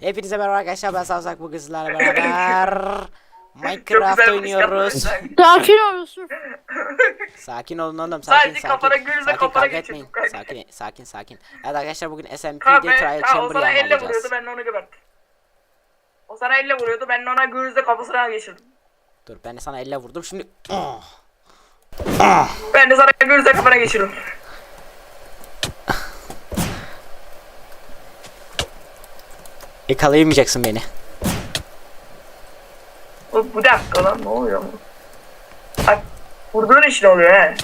Hepinize merhaba arkadaşlar ben Savsak bu kızlarla beraber Minecraft oynuyoruz. şey Sakin ol Yusuf. Sakin olun oğlum sakin Sadece sakin. kafana gülme, sakin kafana kavga geçirdim etmeyin. kanka. Sakin sakin sakin. Evet arkadaşlar bugün Ha, SMP'de ben, Trial ha, o Chamber sana elle vuruyordu ben de onu geberttim. O sana elle vuruyordu ben de ona gürüzle kafasına geçirdim. Dur ben de sana elle vurdum şimdi. Oh. Ben de sana gürüzle kafana geçirdim. Yakalayamayacaksın beni. O, bu dakika lan ne oluyor bu? Bak vurduğun için oluyor he.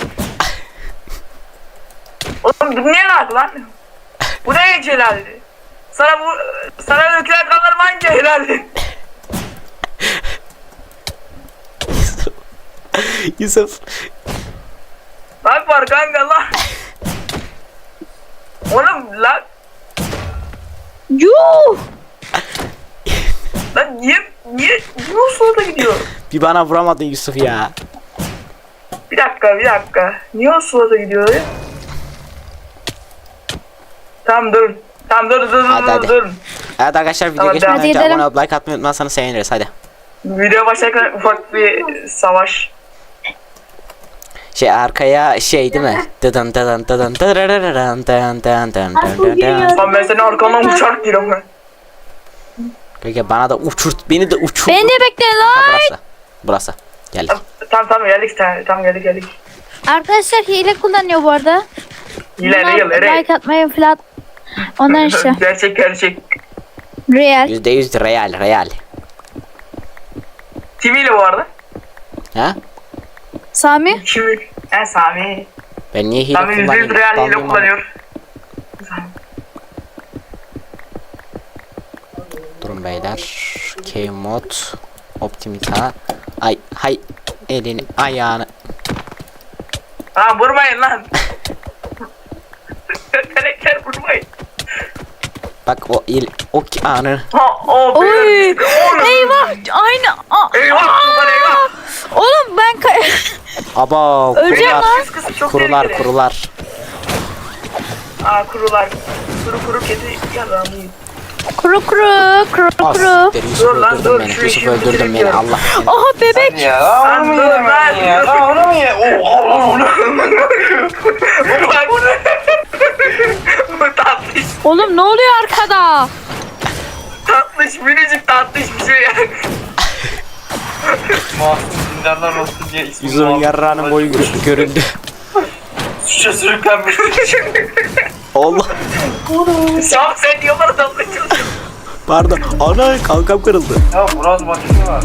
Oğlum bu niye lag lan? Bu ne celaldi? Sana bu sana dökülen kanlarım hangi helaldi? Yusuf. Lan var kanka lan. Oğlum lan Yuh. Lan niye niye niye o solda gidiyor? Bir bana vuramadın Yusuf ya. Bir dakika bir dakika. Niye o solda gidiyor ya? Tamam dur. Tamam dur dur dur Hadi, dur hadi. dur. Evet arkadaşlar video Tamam, geçmeden önce gidelim. abone olup like atmayı unutmazsanız seviniriz hadi. Video başlarken ufak bir savaş. Şey arkaya şey değil mi? Dıdın dıdın dıdın dırırırırın dın dın dın dın dın dın. Lan ben senin arkandan uçarak giriyorum ben. Kanka bana da uçurt, beni de uçur. Beni de bekle lan. burası. Burası. Geldik. Tamam tamam, geldik tamam, tamam geldik geldik. Arkadaşlar hile kullanıyor bu arada. İleri Bunlar ileri. Like atmayı falan. Onlar işte. gerçek gerçek. Real. Yüzde yüz real, real. Kimiyle bu arada? Ha? Sami. Kimi? He Sami. Ben niye hile Sami yüzde yüz real hile kullanıyor. ama? Durun beyler. K-mod. Optimita. Ay, hay. Elini, ayağını. Ha vurmayın lan. Karakter vurmayın. Bak o il, o ki anı. Ha o Oy. Eyvah. Aynı. Aa, Eyvah kurular eyvah. Oğlum ben kay- Aba, Öleceğim kurular. lan. Kız kız Kurular, kurular. Aa kurular. Kuru kuru kedi yiyin. Kuru kuru kuru Ah, kuru. siktir, Yusuf Dur lan, öldürdün dur, beni. şu Yusuf işi öldürdün beni. bitiriyorum. Allah. Aha bebek. Ya Lan dur lan. ya. Lan onu mu ye? Oh, Bak Bu tatlış. Oğlum ne oluyor arkada? Tatlış minicik tatlış bir şey yani. Masum zindanlar olsun diye ismi Yusuf'un Masum yarrağının boyu gö- göründü. Suça sürüklenmiş. Allah. Sen bana dalga çalışıyorsun? Pardon. Ana kalkam kırıldı. ya biraz makine var.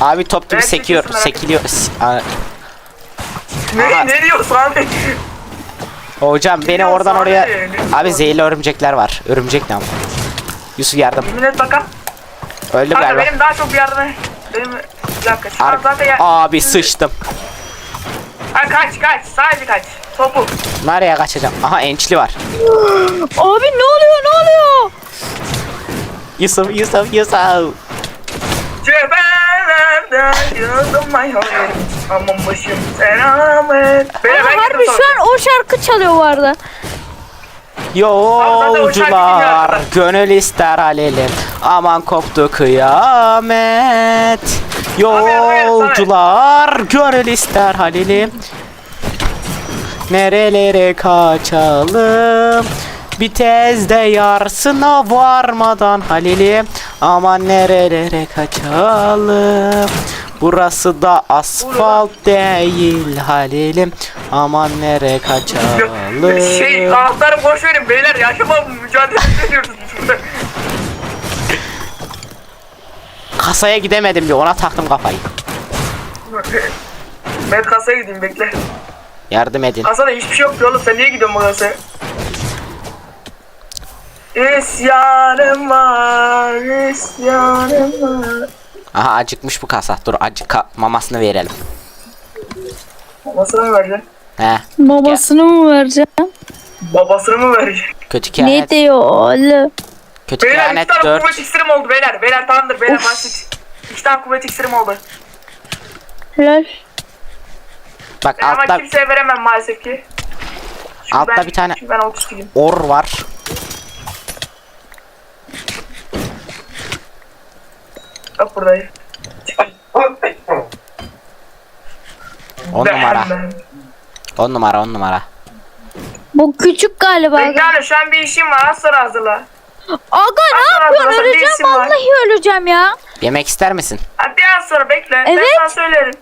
Abi top gibi Ben sekiyor çekiyorsun, merak sekiliyor. S- Aa, Aha. ne, ne diyorsun abi? Hocam beni Biliyorsun oradan abi, oraya biliyorsun. abi zehirli örümcekler var. Örümcek ne ama? Yusuf yardım. Yemin et bakalım. Öldü Kanka galiba. benim daha çok yardıma... Benim... Bir dakika şu an Ar- zaten ya... Abi sıçtım. Ha, kaç kaç sadece kaç. Topu. Nereye kaçacağım? Aha ençli var. abi ne oluyor ne oluyor? Yusuf Yusuf Yusuf. Cebellerden yıldım. Aman başım selamet. Beyler Ama ben harbi gittim şu an o şarkı çalıyor bu arada. Yolcular gönül ister alelim aman koptu kıyamet. Yolcular gönül ister halelim Nerelere kaçalım? Bir tezde yarsına varmadan Halilim Aman nerelere kaçalım Burası da asfalt değil Halilim Aman nere kaçalım Şey anahtarı boş verin beyler yaşama mücadele ediyoruz burada. Kasaya gidemedim bir ona taktım kafayı. Ben kasaya gideyim bekle. Yardım edin. Kasada hiçbir şey yok ki oğlum sen niye gidiyorsun bu kasaya? İsyanım var, isyanım var. Aha acıkmış bu kasa. Dur acık ka- mamasını verelim. Babasına mı vereceksin? He. Babasını mı vereceğim? Babasını mı vereceksin? Kötü Ne kehanet. diyor oğlum? Kötü Beyler iki kehanet tane 4. kuvvet iksirim oldu beyler. Beyler tamamdır beyler başlık. İki tane kuvvet iksirim oldu. Helal. Bak Ben ama altta kimseye veremem maalesef ki. Çünkü Altta ben, bir tane- Çünkü ben or var. Bak buradayım. 10 numara. Ben- 10 numara 10 numara. Bu küçük galiba. Bekle anne şu an bir işim var. Az sonra hazırla. Aga ne Aslan yapıyorsun? abla, Öleceğim değilsin var. vallahi öleceğim ya. Yemek ister misin? Ha, biraz sonra bekle. Ben Evet. sana söylerim.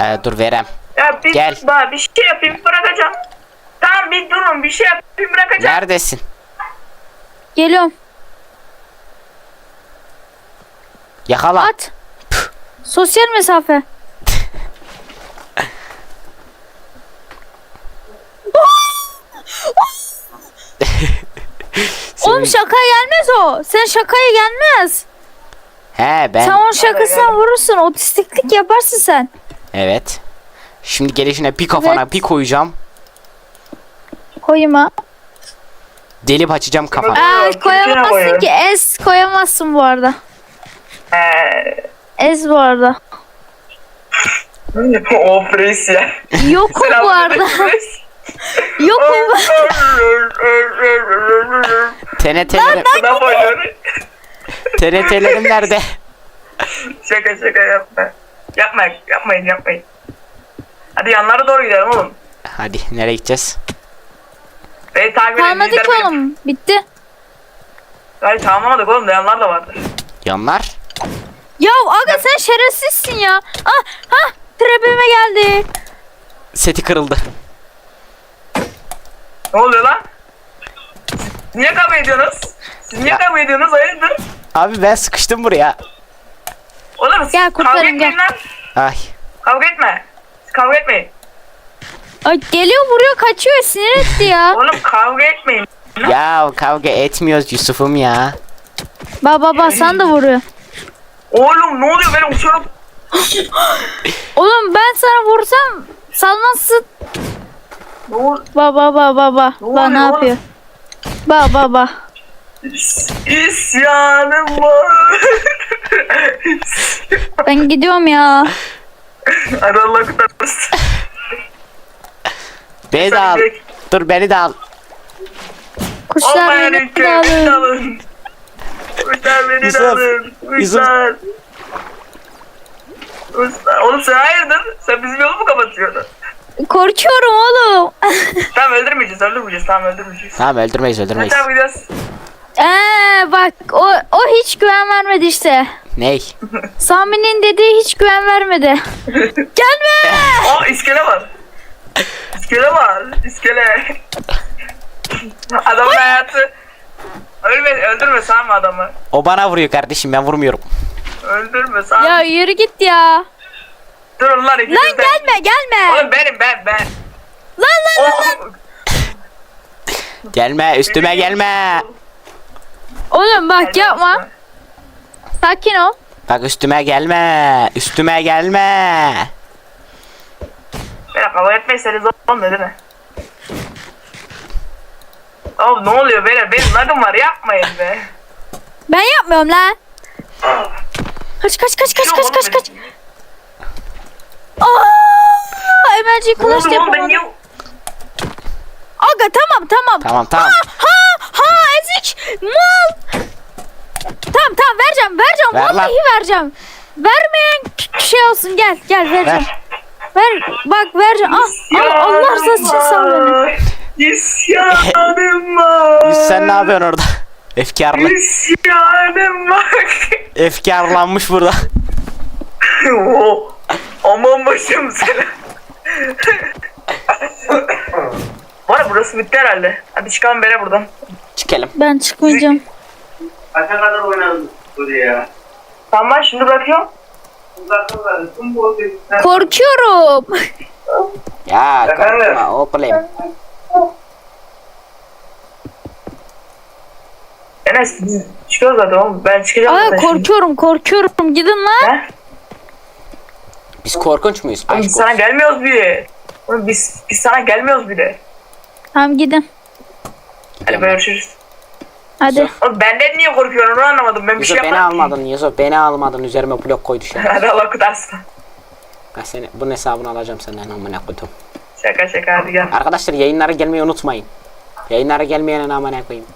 Ee, dur verem. Ya bir, Gel. Bak, bir şey yapayım bırakacağım. Tamam bir durun bir şey yapayım bırakacağım. Neredesin? Geliyorum. Yakala. At. Sosyal mesafe. Oğlum şaka gelmez o. Sen şakaya gelmez. He ben. Sen onun şakasına vurursun. Otistiklik yaparsın sen. Evet. Şimdi gelişine bir kafana Evet. bir koyacağım. Koyma. Delip açacağım kafanı. Aa, Türkiye koyamazsın ki. Ez koyamazsın bu arada. Eee. Ez bu arada. o pres ya. Yok bu arada. Yok bu. TNT'lerim, yapıyorsun? TNT'lerim nerede? Şaka şaka yapma. Yapmayın yapmayın yapmayın. Hadi yanlara doğru gidelim oğlum. Hadi nereye gideceğiz? Beni takip edin. Kalmadı ki oğlum. Bitti. Hayır tamamlamadık oğlum yanlar da vardır. Yanlar. Ya aga sen şerefsizsin ya. Ah ha trapime geldi. Seti kırıldı. Ne oluyor lan? Niye kavga ediyorsunuz? Siz niye Ya. kavga ediyorsunuz? Hayırdır? Abi ben sıkıştım buraya. Oğlum Gel, kavga kurtarın, etmeyin gel. lan. Ay. Kavga etme. Siz Kavga etmeyin. Ay geliyor vuruyor kaçıyor sinir etti ya. Oğlum kavga etmeyin. Ya kavga etmiyoruz Yusuf'um ya. Baba baba sen de vuruyor. Oğlum ne oluyor ben uçuyorum. Oğlum ben sana vursam salmazsın. Ne oluyor? Baba baba baba. Ne Bak ne oluyor yapıyor? Baba baba. İsyanım var. Ben gidiyorum ya. Hadi Allah kurtarsın. Beni de al. Dur beni de al. Kuşlar Olmayan beni ülke beni de alın. Kuşlar beni de Yusuf, alın. Kuşlar. Kuşlar. Oğlum sen hayırdır? Sen bizim yolu mu kapatıyordun? Korkuyorum oğlum. Tamam öldürmeyeceğiz öldürmeyeceğiz tamam öldürmeyeceğiz. Tamam öldürmeyiz öldürmeyiz. Tamam gidiyoruz. Eee bak o, o hiç güven vermedi işte. Ney? Sami'nin dediği hiç güven vermedi. Gelme. Aa iskele var. İskele var. İskele. Adamın hayatı. Ölme, öldürme Sami adamı. O bana vuruyor kardeşim ben vurmuyorum. Öldürme Sami. Ya yürü git ya. Durun lan ikiniz Lan de. gelme gelme. Oğlum benim ben ben. Lan lan lan. Oh, Gelme üstüme gelme. Oğlum bak yapma. Sakin ol. Bak üstüme gelme. Üstüme gelme. Beni kavga etmeyseniz olmuyor değil mi? Oğlum ne oluyor böyle? Benim lagım var yapmayın be. Ben yapmıyorum lan. Kaç kaç kaç kaç kaç kaç kaç. Aa! Oğlum ben yapamadım. Aga tamam tamam. Tamam tamam. Ha ha ezik mal. Tamam tamam vereceğim vereceğim Ver lan. vallahi vereceğim. Vermeyen şey olsun gel gel vereceğim. Ver. Ver bak vereceğim. Ah, al, Allah rızası için sağ olun. İsyanım var. Sen ne yapıyorsun orada? Efkarlı. İsyanım var. Efkarlanmış burada. Oh, Aman başım sana. Var burası bitti herhalde. Hadi çıkalım bere buradan. Çıkalım. Ben çıkmayacağım. Kaça kadar oynadın buraya? Tamam ben şimdi bırakıyorum. Korkuyorum. Ya korkma oğlum. Enes biz çıkıyoruz zaten oğlum. Ben çıkacağım Aga zaten şimdi. korkuyorum korkuyorum gidin lan. He? Biz korkunç muyuz? Aşk biz sana olsun. gelmiyoruz bile. Oğlum biz, biz sana gelmiyoruz bile. Tamam gidin. Hadi görüşürüz. Hadi. Oğlum benden niye korkuyorsun onu anlamadım. Ben bir şey beni yapmadım. almadın Yusuf beni almadın üzerime blok koydu şu an. Hadi Allah kutarsın. Ben seni bunun hesabını alacağım senden amına koydum. Şaka şaka hadi gel. Arkadaşlar yayınlara gelmeyi unutmayın. Yayınlara gelmeyene amına koyayım.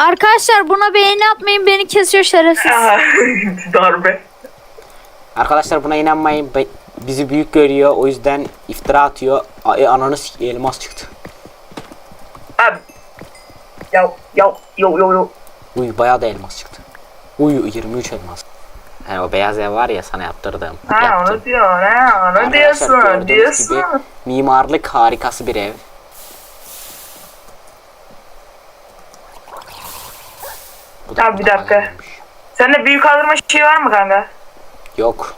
Arkadaşlar buna beğeni atmayın beni kesiyor şerefsiz. Darbe. Arkadaşlar buna inanmayın. Be- bizi büyük görüyor. O yüzden iftira atıyor. Ay ananı s- elmas çıktı. Abi. Yav yav yo yo yo. Uy bayağı da elmas çıktı. Uy 23 elmas. He o beyaz ev var ya sana yaptırdığım. Ha Yaptım. onu diyor ha onu Arkadaşlar diyorsun diyorsun. gibi mimarlık harikası bir ev. Da Abi bir dakika. gelmiş. Sende büyük kaldırma şey var mı kanka? Yok.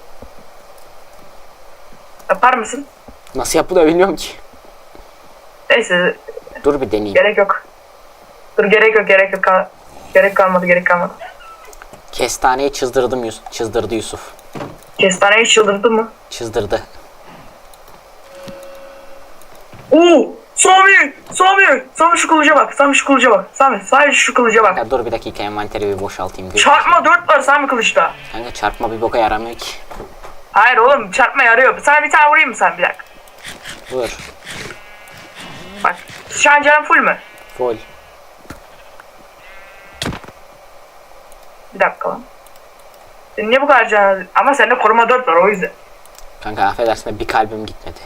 Yapar mısın? Nasıl yapılıyor bilmiyorum ki. Neyse Dur bir deneyeyim. gerek yok. Dur gerek yok gerek yok. Kal- Gerek kalmadı gerek kalmadı. Kestaneyi çızdırdım Yus çızdırdı Yusuf. Kestaneyi çıldırdı mı? Çızdırdı. Oo! Sami! Sami! Sami şu kılıca bak. Sami şu kılıca bak. Sami sadece şu kılıca bak. Ya dur bir dakika envanteri bir boşaltayım. Gör- Çarpma 4 var Sami kılıçta. Kanka çarpma bir boka yaramıyor ki. Hayır oğlum çarpma yarıyor. Sana bir tane vurayım mı sen bir dakika? Vur. Bak. Şu an canım full mü? Full. Bir dakika lan. Senin niye bu kadar canın? Ama sende koruma 4 var o yüzden. Kanka affedersin de bir kalbim gitmedi.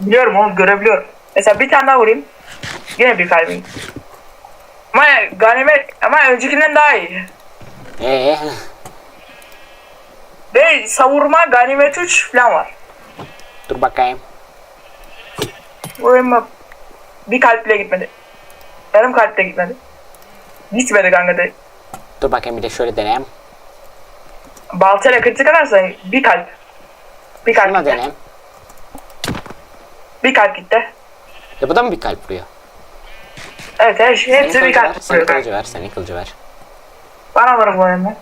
Biliyorum oğlum görebiliyorum. Mesela bir tane daha vurayım. Yine bir kalbim. Ama ganimet ama öncekinden daha iyi. Eee Ve savurma ganimet 3 falan var. dur bakayım. Vurayım. Bir kalp bile gitmedi. Yarım kalp bile gitmedi. Gitmedi kanka de. Dur bakayım bir de şöyle deneyim. Baltayla kritik atarsan bir kalp. Bir kalp Şuna deneyim. Bir kalp gitti. Ya bu da mı bir kalp vuruyor? Evet her şey hepsi bir kılıcı kalp. vuruyor kılıcı kanka. ver, senin kılıcı ver. Bana vurun bu oyunda.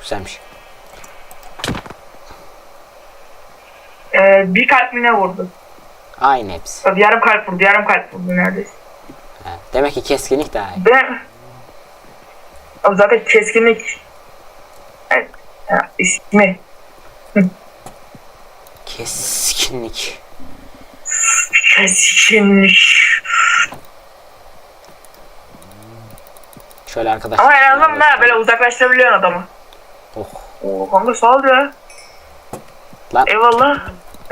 Güzelmiş. Ee, bir kalp mi ne vurdu? Aynı hepsi. Bak, Yarım kalp vurdu, yarım kalp vurdu neredeyse. He. Demek ki keskinlik daha iyi. Ben... Abi zaten keskinlik... Evet. Ha, ismi. Keskinlik. Keskinlik. Şöyle arkadaşlar. Ama en azından ne böyle uzaklaştırabiliyorsun adamı. Oh. Oo kanka sağ ol ya. Lan Eyvallah.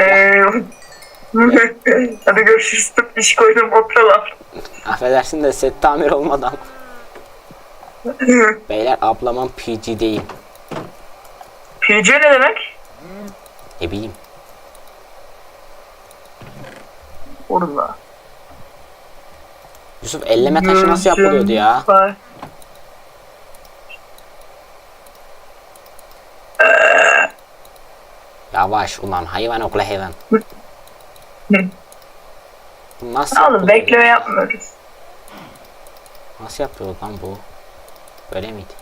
Ee, Hadi görüşürüz. Tıp iş koydum opralar. affedersin de set tamir olmadan. Beyler ablamın PG'deyim. PJ ne demek? Ne bileyim. Orada. Yusuf elleme taşı nasıl yapılıyordu ya? Var. Yavaş ulan hayvan okula hayvan. Nasıl Oğlum bekleme ya? yapmıyoruz. Nasıl yapıyor lan bu? Böyle miydi?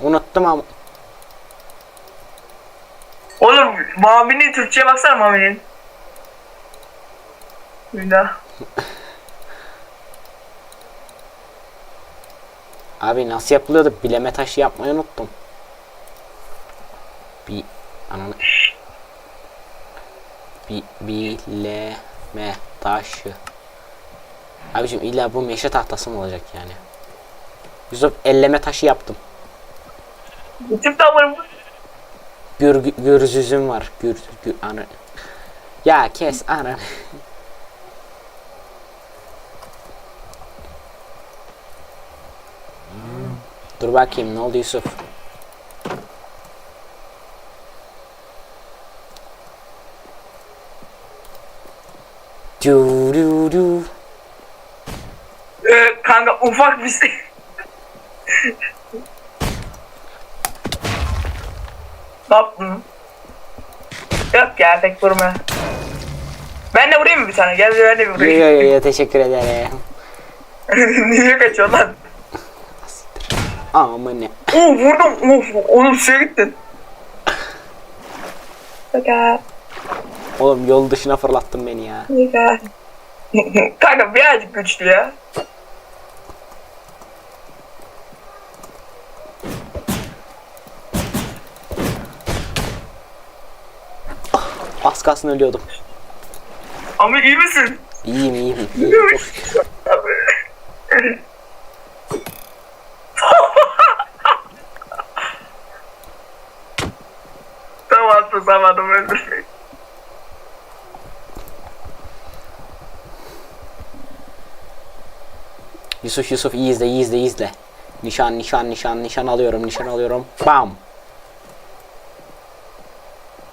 Unuttum ama. Oğlum Mami'nin Türkçe'ye baksana Mami'nin. Bir daha. Abi nasıl yapılıyordu? Bileme taşı yapmayı unuttum. Bir ananı. Bir bileme taşı. Abicim illa bu meşe tahtası mı olacak yani? Yusuf elleme taşı yaptım. Bütün tavırım. Gür, gürzüzüm var. Gür, gür anı. Ya kes anı. Dur bakayım ne oldu Yusuf? Du du du. Ee, kanka ufak bir şey. Yaptın? Yok ya pek vurma. Ben de vurayım mı bir tane? Gel ben de bir vurayım. yo yo yo, teşekkür ederim. Niye kaçıyorsun lan? Aman ne. Oo vurdum. Of oğlum suya gittin. Kaka. Oğlum yol dışına fırlattın beni ya. Kanka birazcık güçlü ya. Az kalsın ölüyordum. Ama iyi misin? İyiyim iyiyim. iyiyim. Çok şükür. Tamam tutamadım öldürmeyi. Yusuf Yusuf iyi izle iyi izle iyi izle. Nişan nişan nişan nişan alıyorum nişan alıyorum. Bam.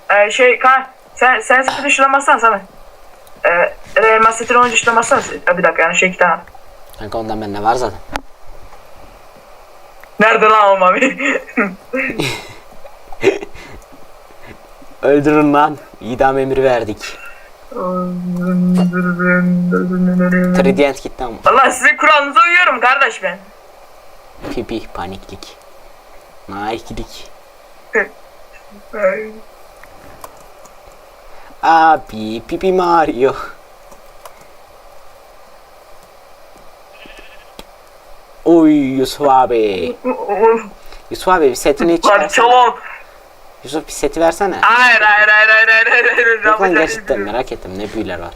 Ee, şey kan sen sen şuna bassana sana. Ee, Real şuna bassana. Ee, bir dakika yani şey iki tane. Kanka ondan bende var zaten. Nerede lan o mami? Öldürün lan. İdam emri verdik. Trident gitti ama. Valla sizin kuralınıza uyuyorum kardeş ben. Pipi paniklik. Naiklik. Abi pipi Mario. Oy Yusuf abi. Yusuf abi bir setini çıkarsana. Yusuf bir seti versene. Hayır hayır hayır hayır hayır hayır hayır. Yok lan gerçekten şey merak ettim ne büyüler var.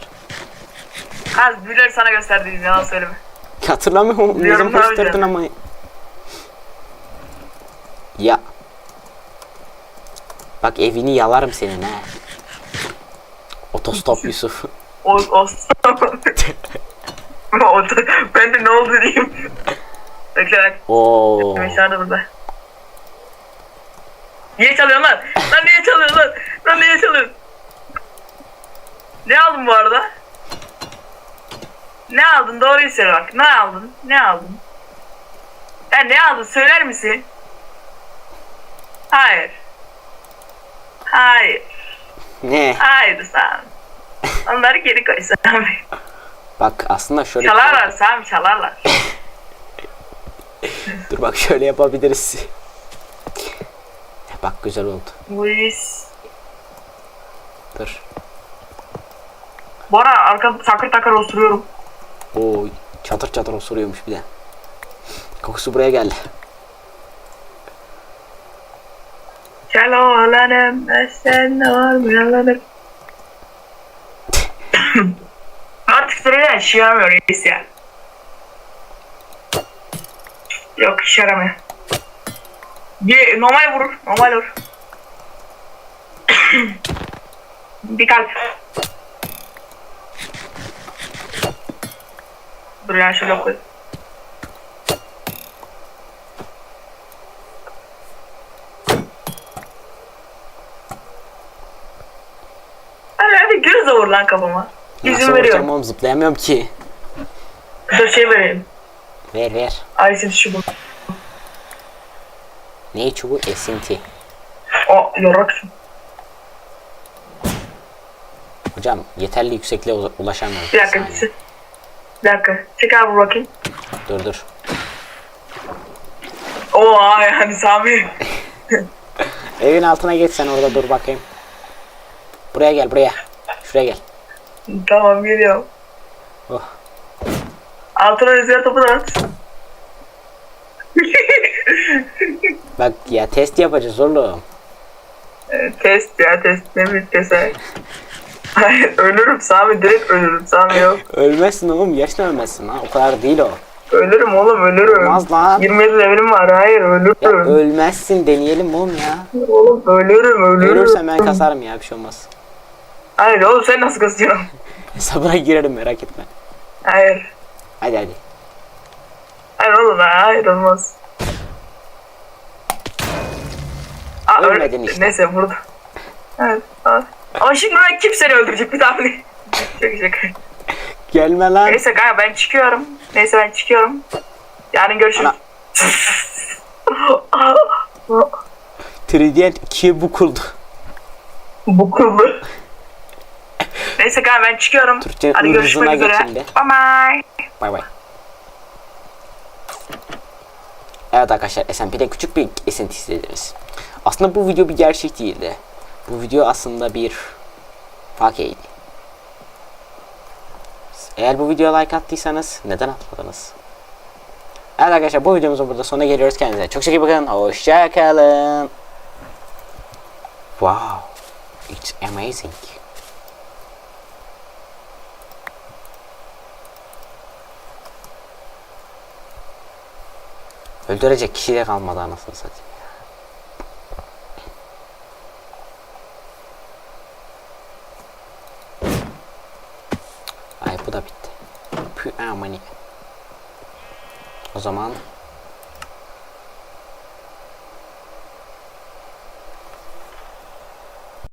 Kaz büyüleri sana gösterdiğiniz yalan söyleme. Hatırlamıyorum ne zaman gösterdin ama. Ya. Bak evini yalarım senin ha. Otostop Yusuf. O, o. o ben de ne oldu diyeyim. Bekle bak. Oo. Mesela burada. Niye çalıyorsun lan? Lan niye çalıyorsun lan? Lan niye çalıyorsun? Ne aldın bu arada? Ne aldın? Doğruyu söyle bak. Ne aldın? Ne aldın? Ya ne aldın? Söyler misin? Hayır. Hayır. Ne? Hayır Sam. Onları geri koy Sam. Bak aslında şöyle Çalarlar Sam çalarlar. Dur bak şöyle yapabiliriz. Bak güzel oldu. Luis. Dur. Bu ara arka takır takır oturuyorum. Oo çatır çatır osuruyormuş bir de. Kokusu buraya geldi. Gel oğlanım sen olmayanım. Artık sırayla işe yaramıyor reis ya. Yok işe yaramıyor. Bir normal vurur, normal vurur. bir kalp. Dur şöyle koy. lan kafama. Nasıl İzin vuracağım veriyorum. oğlum zıplayamıyorum ki. Dur şey vereyim. Ver ver. Aysin şu bu. Ne çubuğu? Esinti. O yoraksın. Hocam yeterli yüksekliğe ula- ulaşamıyorum. Bir dakika. saniye. Bir bir dakika. Çek abi bakayım. Dur dur. Oo aa yani Sami. Evin altına geç sen orada dur bakayım. Buraya gel buraya. Şuraya gel. tamam geliyorum. Oh. Altına rüzgar topu da at. Bak ya test yapacağız oğlum. Ee, test ya test ne bir test. Hayır ölürüm Sami direkt ölürüm Sami yok. Ölmezsin oğlum. Yaşla ölmezsin ha. O kadar değil o. Ölürüm oğlum ölürüm. Olmaz lan. 27 levelim var hayır Ya ölürüm. ölmezsin deneyelim oğlum ya. oğlum ölürüm ölürüm. Ölürsem ben kasarım ya bir şey olmaz. Hayır oğlum sen nasıl kasıyorsun? Hesabına girerim merak etme. Hayır. Hadi hadi. Hayır oğlum hayır olmaz. Aa, Ölmedin işte. Neyse burada. Evet. aa. Ama şimdi ben kim seni öldürecek bir tane. Şaka şaka. Gelme lan. Neyse kanka ben çıkıyorum. Neyse ben çıkıyorum. Yarın görüşürüz. Trident 2'ye bu kurdu. Neyse kanka ben çıkıyorum. Türkçe Hadi görüşmek üzere. geçildi. Bye bye. Bay bay. Evet arkadaşlar SMP'de küçük bir esinti izlediniz. Aslında bu video bir gerçek değildi. Bu video aslında bir fakeydi. Eğer bu videoya like attıysanız neden atmadınız? Evet arkadaşlar bu videomuzun burada sonuna geliyoruz. Kendinize çok çok iyi bakın. Hoşçakalın. Wow. It's amazing. Öldürecek kişi de kalmadı anasını satayım. Ay bu da bitti. Pü amani. O zaman